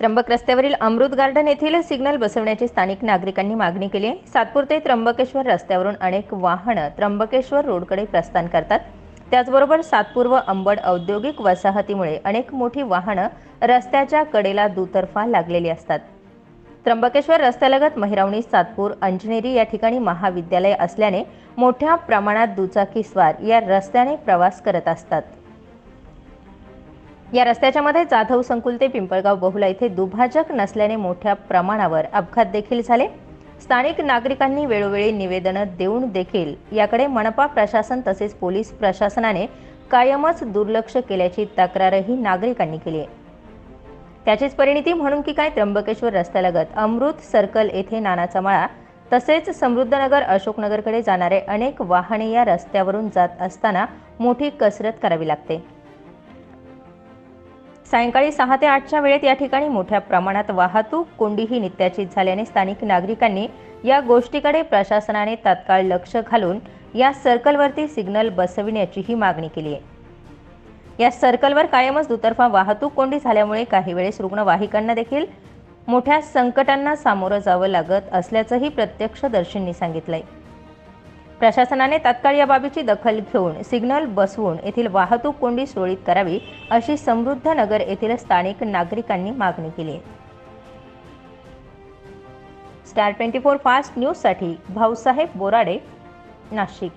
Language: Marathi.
त्र्यंबक रस्त्यावरील अमृत गार्डन येथील सिग्नल बसवण्याची स्थानिक नागरिकांनी मागणी केली आहे. सातपूर ते त्र्यंबकेश्वर रस्त्यावरून अनेक वाहनं त्र्यंबकेश्वर रोडकडे प्रस्थान करतात. त्याचबरोबर सातपूर व अंबड औद्योगिक वसाहतीमुळे अनेक मोठी वाहनं रस्त्याच्या कडेला दुतर्फा लागलेली असतात. त्र्यंबकेश्वर रस्त्यालगत महिरावणी सातपूर अंजनेरी या ठिकाणी महाविद्यालय असल्याने मोठ्या प्रमाणात दुचाकीस्वार या रस्त्याने प्रवास करत असतात. या रस्त्याच्या मध्ये जाधव संकुल ते पिंपळगाव बहुला इथे दुभाजक नसल्याने मोठ्या प्रमाणावर अपघात देखील झाले. स्थानिक नागरिकांनी वेळोवेळी निवेदनं देऊन देखील याकडे मनपा प्रशासन तसेच पोलीस प्रशासनाने कायमच दुर्लक्ष केल्याची तक्रारही नागरिकांनी केली आहे. त्याचीच परिणिती म्हणून की काय त्र्यंबकेश्वर रस्त्यालगत अमृत सर्कल येथे नानाचा मळा तसेच समृद्धनगर अशोकनगरकडे जाणारे अनेक वाहने या रस्त्यावरून जात असताना मोठी कसरत करावी लागते. सायंकाळी सहा ते आठच्या वेळेत या ठिकाणी मोठ्या प्रमाणात वाहतूक कोंडीही नित्याचित झाल्याने स्थानिक नागरिकांनी या गोष्टीकडे प्रशासनाने तात्काळ लक्ष घालून या सर्कलवरती सिग्नल बसविण्याचीही मागणी केली आहे. या सर्कलवर कायमच दुतर्फा वाहतूक कोंडी झाल्यामुळे काही वेळेस रुग्णवाहिकांना देखील मोठ्या संकटांना सामोरं जावं लागत असल्याचंही प्रत्यक्षदर्शींनी सांगितलंय. प्रशासनाने तात्काळ या बाबीची दखल घेऊन सिग्नल बसवून येथील वाहतूक कोंडी सुरळीत करावी अशी समृद्ध नगर येथील स्थानिक नागरिकांनी मागणी केली. आहे स्टार ट्वेंटी फोर फास्ट न्यूजसाठी भाऊसाहेब बोराडे नाशिक.